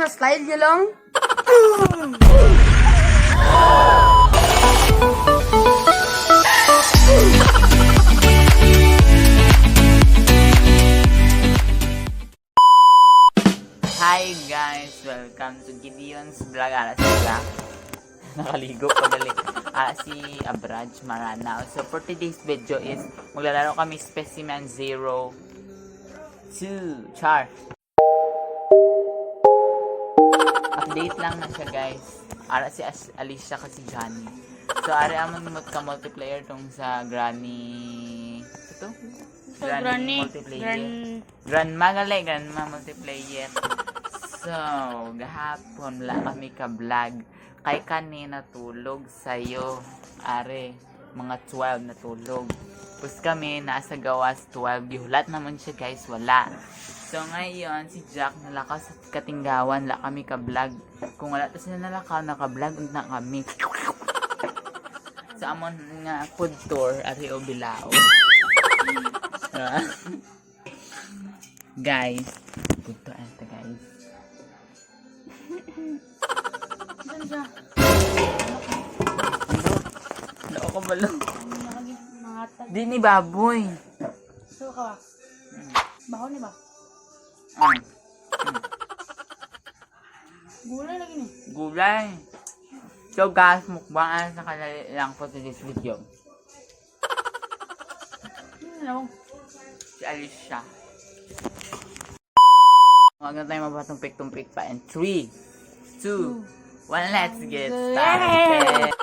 na-slide niya lang. Hi guys! Welcome to Gideon's Vlog. Ala si Jack. Nakaligo pa dali. Ah, si Abraj Marana. So for today's video is maglalaro kami Specimen Zero 2. Char! Update lang na siya guys. Ara si As- Alicia kasi Johnny. So ari amon ka multiplayer tong sa Granny... Ito? So, granny. multiplayer. Gran... Grandma gali, grandma multiplayer. So, gahapon wala kami ka-vlog. Kay kanina tulog sa'yo. Are, mga 12 na tulog. Tapos kami, nasa gawas 12. Gihulat naman siya guys, wala. So ngayon, si Jack nalakaw sa katinggawan, wala kami ka-vlog. Kung wala ta sila nalakaw, naka-vlog na kami. Sa amon nga food tour, ari o bilao. Guys, food tour ata guys. Saan siya? Loko ko balo. Ang nakagi... Mga tag... Di ni baboy. So ka ba? Baho ni ba? Ah, Gulay lagi ni. gulay. So guys, mukbaan sa kanila lang po sa this video. Ano? Si Alicia. Huwag na tayo mapatumpik-tumpik pa. And 3, 2, 1, let's get started!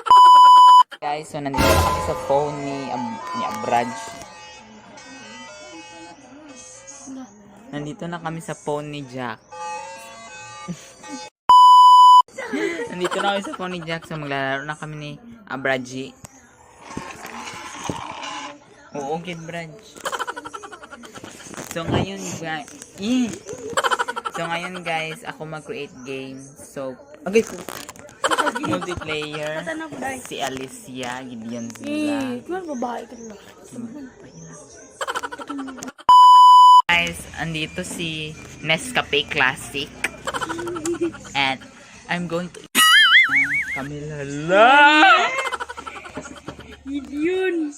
Guys, so nandito na kami sa phone ni, Ab ni Abraj. Nandito na kami sa phone ni Jack. nandito na kami sa phone ni Jack. So maglalaro na kami ni Abraji. Oo, kid Braj. So ngayon guys, eh. So ngayon guys, ako mag-create game. So, okay. Multiplayer. Si Alicia, Gideon Zula. kung babae ka lang. Guys, andito si Nescafe Classic. And I'm going to Camila la. Yun!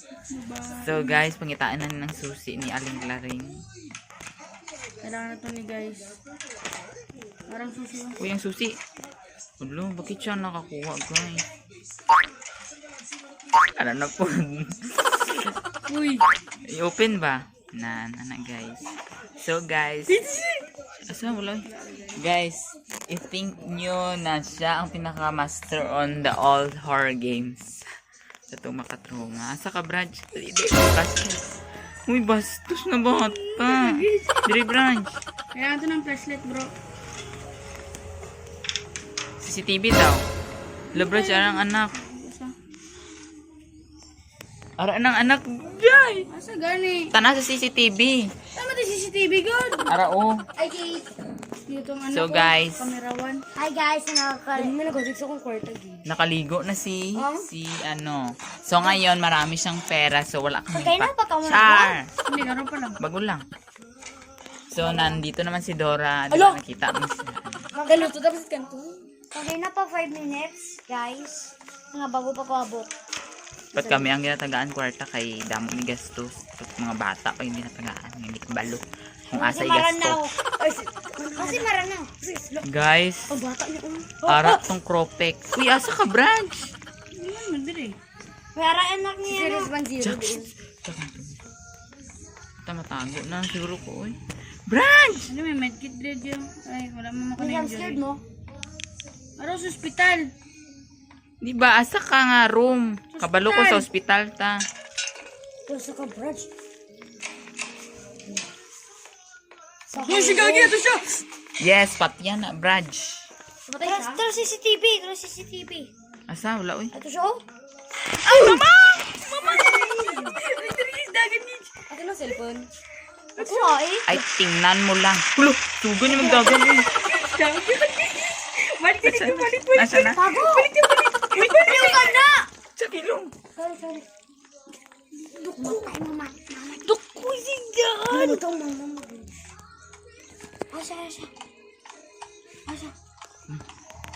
So guys, pangitaan na ng susi ni Aling Laring. Kailangan na to ni guys. Parang susi. Uy, ang susi. Ulo, bakit siya nakakuha, guys? Ano na po? Uy! I-open ba? Na, na, na, guys. So, guys. Asa, wala. Guys, i-think nyo na siya ang pinaka-master on the all horror games. Sa itong makatroma. Asa ka, dali, bastos. Uy, bastos na bata. Dili, Brad. Kailangan to ng flashlight bro. CCTV daw. Lo, Brad, siya ang anak. Ara ng anak, Jay! Asa gani? Tana sa CCTV. Tama tayo CCTV good! Ara, oh. Ay, guys! Dito ano So, ko, guys. Kamerawan. Hi guys, na nag-usik sa kong kwarta gid. Nakaligo na si, si ano. So, ngayon, marami siyang pera. So, wala kami Okay mo Char! Hindi, garo pa lang. Bago lang. So, nandito naman si Dora. Di ba nakita mo siya? Magaluto tapos kanto. Okay na pa 5 minutes, guys. Mga bago pa ko abot. Ba't kami ang ginatagaan kwarta kay damo ni Gastos. At mga bata pa yung ginatagaan. Hindi kabalo. Kung asa si- Kasi maranaw. Guys, Ang bata niya um. ara tong cropek. Uy, asa ka, branch? Yan, madali. Para anak niya. Series 1-0 Jack, din. Ito matago na siguro ko, uy. Branch! Ano may medkit dread yun? Ay, wala mo Hindi, makuha I'm scared mo. Araw sa ospital. Di ba, asa ka nga room? Kabalo ko sa ospital ta. Gusto ka, Brad. Uy, si Gagi, ito siya! Yes, pati yan na, Branch. Tara, tara CCTV. Tara CCTV. Asa, wala, uy. Ito siya, oh. Ay, mama! Ito na cellphone. Ito nga, eh. Ay, tingnan mo lang. Hulo, sugan yung magdagan, uy. Balik dito, balik mo. Nasa na? Tago! Baliw ka na! Sa kilong. Sorry, sorry. Tayo, mama. Mama. Dukko si Jan! Ano to, mama? Asa, asa. Asa.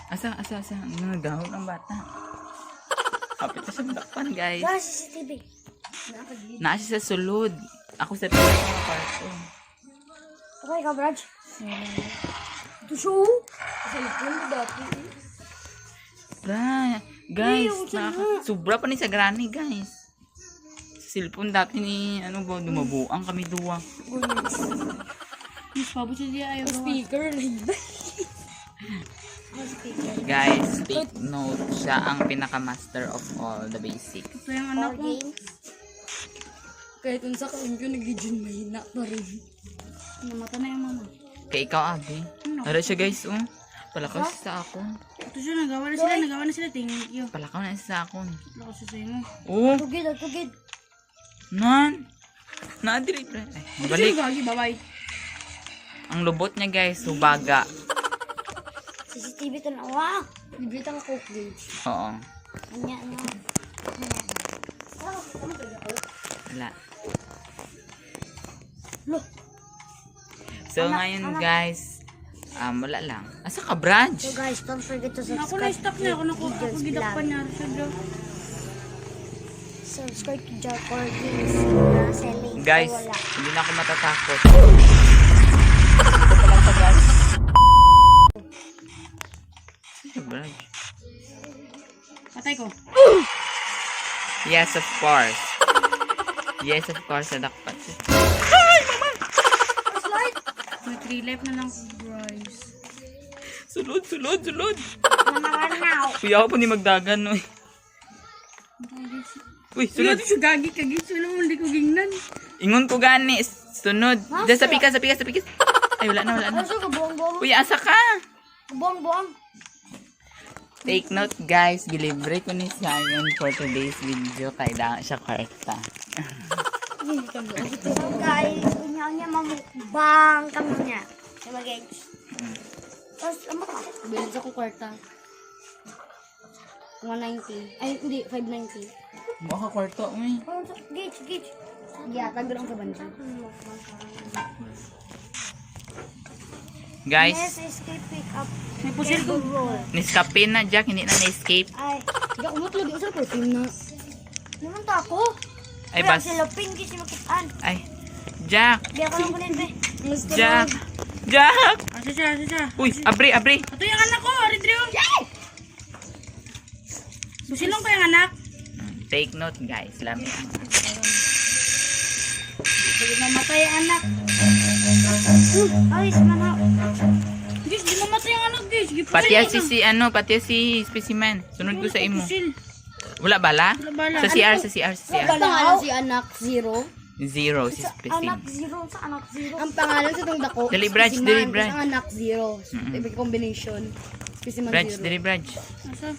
asa, asa, asa. Nagahon ang bata. Kapit na siya dakpan, guys. Wala CCTV. Naa siya sa sulod. Ako sa pinaka ng kwarto. Okay ka, Brad? Ito siya, likod mo dati, guys, Ay, nakaka- sobra pa ni sa granny, guys. Sa cellphone dati ni, ano ba, dumabuang kami duwa. Mas pabot siya diya ayaw. Speaker, Guys, take note, siya ang pinaka-master of all the basic. Ito yung anak ko. Kahit unsa ka yun, nag-gijin mahina pa rin. Namata na yung mama. Kay ikaw, Abi. Ara siya, guys, oh. Palakaw sa akon. Ito siya, nagawa na sila, nagawa na sila. Thank you. Palakaw na sa akon. Lakas siya sa'yo mo. Oh, Tugid, ah, tugid. nan. Pre. Ay, Ito siya, bye-bye. Ang lubot niya, guys, hubaga. CCTV to na. Wow! Librita ka coke gauge. Oo. Anya na. Wala. Lo. So, ngayon, guys, um, wala lang. Asa ka, Branch? So guys, don't forget to Ako subscribe na-stop na ako. Naku, ako gidak pa niya. Bro. Subscribe to Jar Games na selling. Guys, hindi na ako matatakot. Ito lang sa guys. Sino, Branch? Patay ko. Yes, of course. Yes, of course, nadakpat siya. May 3 life na lang ko, Bryce. Sulod, sulod, sulod. Manaran now. Kuya ako po ni magdagan, no. Uy, Sulod sulod. siya, gagi ka, gagi. Sulod mo, hindi ko gingnan. Ingon ko gani. Sunod. Diyan sa pikas, sa pikas, sa pikas. Ay, wala na, wala na. Siya, kabuang-buang? Uy, asa ka? Kabuang-buang. Take note, guys. Gilibre ko ni Simon for today's video. Kaya siya kwarta. So guys, unya niya mamukbang kami niya. Diba guys? Tapos, ano ka? Bilis ako kwarta. 190. Ay, hindi. 590. Baka kwarta, sa- Gage, gage. Yeah, tagdo lang sa bansa. Guys, Yes, escape pick up. May pusil ko. Roll. niskapin na, Jack. Hindi na na-escape. Ay, Hindi ako matulog. Isa ko, team na. naman ta ako. Ay, bas. sila pin kasi makitaan. Ay, Jack. Di ako lang kunin, be. Jack. Jack. Asa siya, asa siya. Uy, abri, abri. Ito yung anak ko, Aridrio. Busilong ko yung anak. Take note, guys. Lami. Pwede mamatay anak. Ay, sumana. Guys, di mamatay ang anak, guys. Pati si si ano, pati si specimen. Sunod ko sa imo. Pusil. Wala bala? Wala bala. Sa CR, sa CR, sa CR. pangalan si anak, Zero. Zero, si Anak specimen. zero sa anak zero. Ang pangalan sa itong dako. Dali, Branch, specimen, dali, Branch. Ang anak, Zero. Mm-mm. Ibig combination. Specimen Branch, Zero. diri branch. Asa?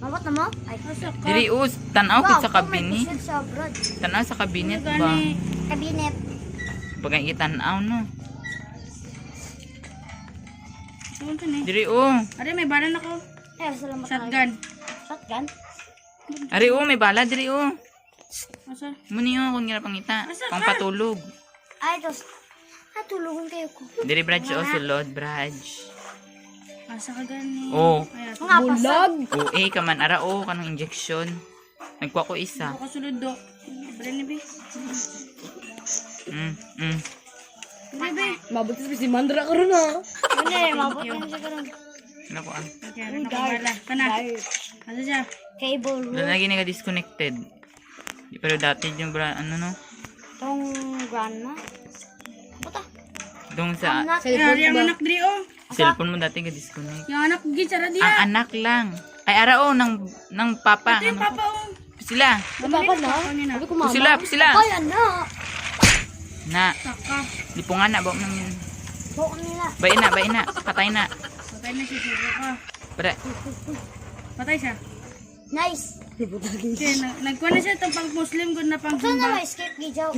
Mabot na mo? Ay, Asa ka? Diri us, tanaw ko sa abroad. Tanaw sa kabinet ba? Kabinet. Pag ang itanaw no. Ni? Diri oh. Are, may balan ako. Eh, salamat. Shotgun. Shotgun? Ari oh, may bala diri oh. Asa? Muni oh kung gira pangita. Asa ka? Pang patulog. Ay, tos. Ah, tulungan kayo ko. Diri branch oh sulod branch. Asa ka gani? Oh. Ay, ato. Mga pasag. Oh eh kaman ara oh kanang injection. Nagkuha ko isa. Ako kasulod do. Bala ni Bi. Mm, mm. Hindi, Bi. Mabot sa si Mandra ko rin ah. Ano eh, mabot na siya ganun. Ano ko ah. Okay, ano ka bala? Kana. Asa siya? Cable room. Lagi nga disconnected. Di pero dati yung bra ano no. Tong grandma. Puta. Dong sa Anak. Ari ang anak diri oh. cellphone mo dati ga disconnect. Yung anak gi sara Ang diya. anak lang. Ay ara oh nang nang papa. Ito yung Ano papa oh. Sila. Papa na. Na. Sabi ko mama. Sila, sila. Ay, anak. Na, Saka. lipungan na ba nang Bukan nila. Bay na, bay na. Patay na. Patay na siya siya ka. Para Patay siya. Nice. Siya, nag nagkuha na siya itong pang Muslim good na pang Saan na may escape gijaw?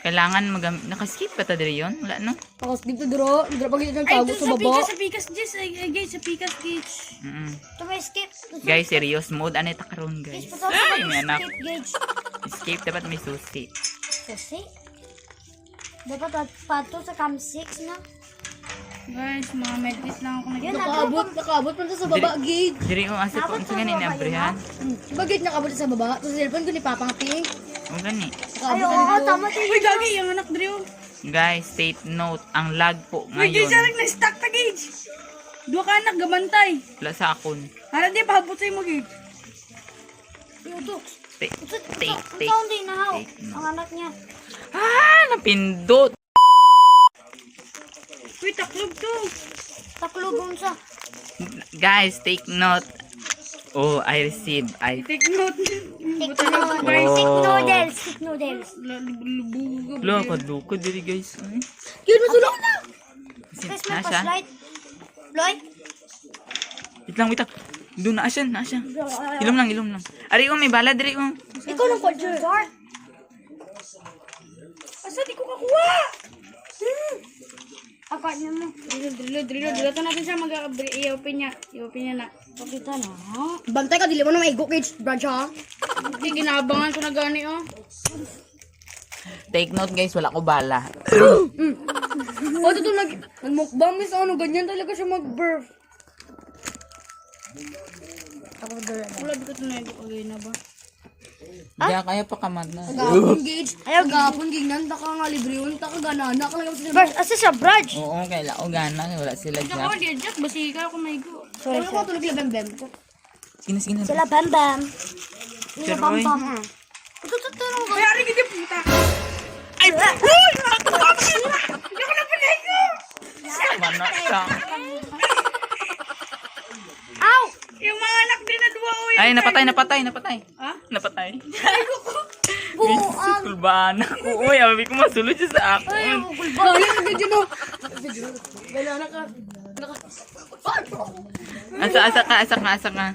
kailangan magam nakaskip pa ta diri yon. Wala no. Tapos dito duro, duro pag ito ng Ay, tago ito sa sa baba. pikas, sa pikas, Jess. Ay, ay, guys, sa pikas, Gage. Mm. Ito may. Ito Guys, serious mode anay ta karon Guys, guys. puto Ay, sa may anak. gauge. Escape dapat may susi. Kasi, dapat at pato sa cam 6 na. Guys, mga medkit lang ako nag- Yun, Nakaabot, nakaabot pa sa baba, gate. Diri ko kasi po sa ganin abrihan. Hmm. Diba gate nakaabot sa baba? Tapos cellphone ko ni Papa nga ting. O gani. Ay, Nakaabot oo, na tama din. Uy, gagi, yung anak Drew. Guys, take note, ang lag po Uy, gage, ngayon. sarang na-stack na gage. Dua ka anak, gabantay. Wala sa akon. Para di, pahabot sa'yo mo gage. Youtube. Take, take, take. Ikaw hindi na take note. Ang anak niya. Ah, napindot. Uy, taklob to. Taklubong sa. Guys, take note. Oh, I received. I Take note. Buta lang guys. Stick Oh. noodles. Stick noodles. Lubog. Lo, kadluko diri guys. Ay, Yun, masulok na! Sin, Guys, may na siya. flashlight. Floyd? Wait lang, wait lang. Doon na siya, na siya. Ilom lang, ilom lang. Ari oh, may bala diri oh. Ikaw ng kwadyo. Dark. Asa, di ko kakuha. Akad niya mo. Drilo, drilo, drilo. Drilo natin siya mag-i-open niya. I-open niya na. Pakita na. Bantay ka, dili mo na maigo, gate. Branch ha? Hindi, ginaabangan ko na gani, oh. Take note guys, wala ko bala. O, ito nag... Nagmukbang miss ano, ganyan talaga siya mag-birth. Ako dala na. Wala, di ko ito na i na ba? Hindi kaya pa kamad na. Gapon, gate. Ayaw, gapon, gignan. Taka nga libre yun. Taka ganana. Ka lang sa First, asa siya, Brad? Oo, kaya o gana, wala sila Diyan dyan. ko, di adjust. Basika ako may go. Sorry, Ano ko tulog lang, bem-bem. Sige na, sige na. Sila Bam Bam. Sila Sir Bam Roy. Bam. Ito, ito, ito. Ay, ari, hindi puta. Mana siya. Ow! Yung mga anak din na duwa, oh. Ay, napatay, napatay, napatay. Ha? Napatay. Buuan. Kulbaan ako. Uy, abi ko masulod siya sa ako. Ay, Gano'n ka, video mo. Ganana ka. Asa, asa ka, asa ka, asa ka.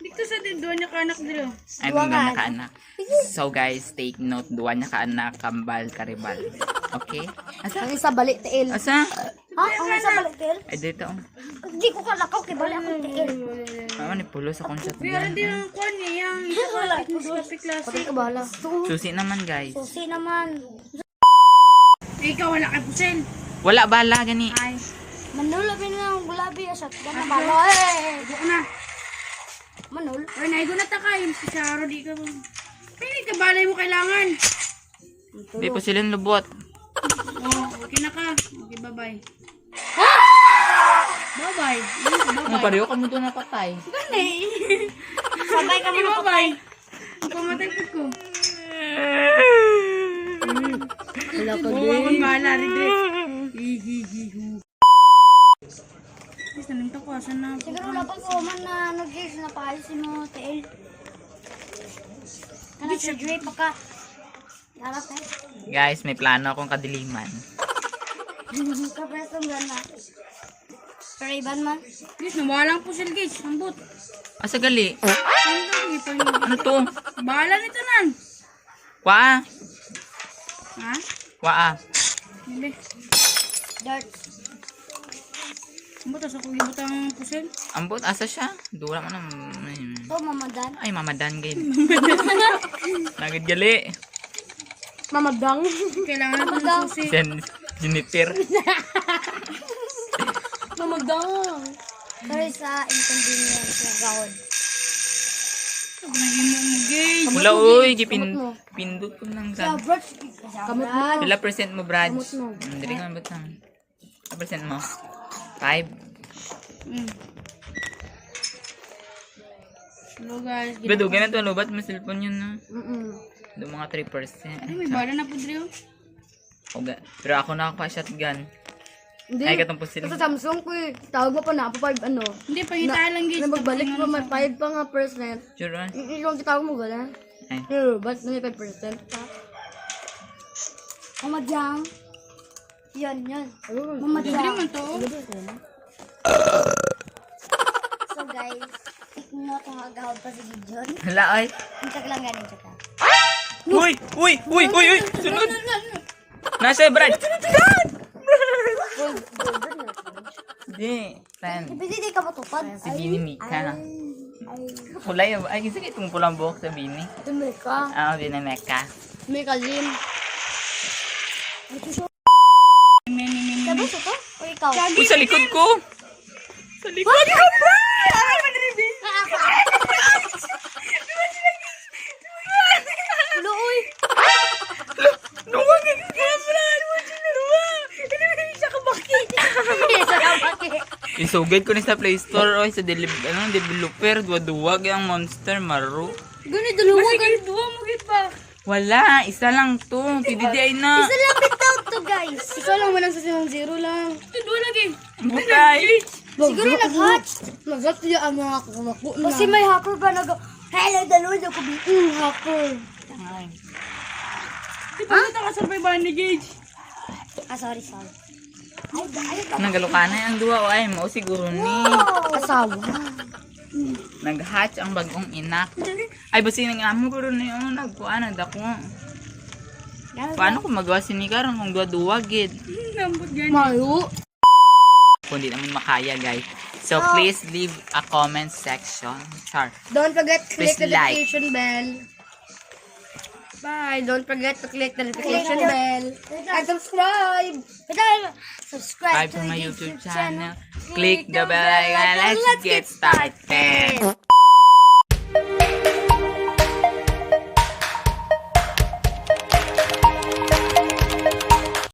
Dito sa din, duwa niya ka anak Drew. Ay, Duwa mga ka. nakaanak. So guys, take note. Duwa niya kaanak, kambal, karibal. Okay? Asa? Ang isa balik, tiil. Asa? Ha? Ang isa balik, Tel? Ay, dito. Hindi ko kalakaw, kay balik akong tiil. Ano ni pulo sa kong shot Uy, ari yan. Mississippi Patay Classic. ka bahala. Susi naman guys. Susi naman. Ikaw, wala kay Pusel. Wala bala gani. Ay, Manul, labi na ang gulabi. Asat ka na bala. Eh! buko na. Manul. Uy, naigo na ta ka. Yung si Charo, di ka. Pili ka, balay mo kailangan. Di pa sila lubot. Oh, okay na ka. Okay, bye-bye. Bye-bye. Yun, Ano pareho ka mo doon napatay? Gani. Ka bye-bye. Ang pamatay po ko. Wala ka Oo, akong bahala, Ridre. Hihihihu. Guys, nalimta ko. Asan na? Siguro dapat ko man na ano guys, napaalisin mo tiil. Ano si Dre pa ka? Larap eh. Guys, may plano akong kadiliman. Kapresong gana. Pero iban man. Guys, nawalang po sila, guys. Ambot. Asa gali? Ano to? Bahala nito nan. Waa? Ha? Waa? Hindi. Dirt. Ambot, asa ko gibot ang pusel. Ambot, asa siya? Dura man ang... To mamadan. Ay, mamadan gid. Nagid gali. Mamadang. Kailangan natin ng susi. Sen, Jennifer. Mamadang. Sorry sa inconvenience na gawad. Wala, uy. Gipin, pindot ko lang sa... Kamot mo. Pila percent mo, Brad? Kamot mo. Hmm, Dili ka ba tang... Pila percent mo? Five? Mm. Hello, guys. Ba, dugan na to. Lubat mo cellphone yun, no? Mm-mm. Do mga 3%. Ay, may bala na po, Dre. Oga. Pero ako na ako shotgun. Hindi. Ay, katong po sila. Sa Samsung ko eh. Tawag mo pa na ako 5 ano. Hindi, pangitaan lang, guys. Na magbalik pa, yung may ano 5 pa nga percent. Sure, man. Yung yung tawag mo gala. Ay. Pero, ba't may 5 percent pa? Mamadyang. Yan, yan. Mamadyang. man to. So guys, mo itong agahod pa si Gideon. Hala, ay. Intag lang ganin siya ta. Uy! Uy! Uy! Uy! Uy! Sunod! Nasa, Brad! Di. Friend. Pwede di ka matupad. Si Bini Mika. Ay, Kulay, ay, isa itong pulang buhok sa Bini. Tumay ka. Ah, na meka. May kalim. Mini, mini. sabi sa to? Uy, ikaw. Uy, sa likod ko! Sa likod! Hoy, ikaw ba? Luoy. Luwag ka camera! Luwag! Isa ka Isa? Isugad ko ni sa Play Store oy sa delib ano, developer duwag ang monster maro. Gani, dalawa ka. Dua mo git pa. Wala, isa lang to. PDDI na. Isa lang bitaw to, guys. Ikaw lang manang sa sinong zero lang. Dua lagi. Bukay. Siguro nag-hatch. Magat niya ang mga kakamako na. Kasi may hacker ba nag... Hello, dalawa na ko bitin hacker. Ipagkita ka sa may ni Gage. Ah, sorry, sorry. Ay, ay, ay. Nagalukanan ang duwa o ay mo siguro ni. Asawa. Nag-hatch ang bagong inak. Ay basi nang amo ko ron yung nagkuan nagdako. Paano ko magawa sinikaron kung duwa-duwa gid? Lambot gan. Mayo. Kung di naman makaya guys. So please leave a comment section. Char. Don't forget to click Please the like. notification bell. Bye. Don't forget to click the notification bell. And subscribe. Subscribe Subscribe to my YouTube channel. Click the bell icon. Let's get started.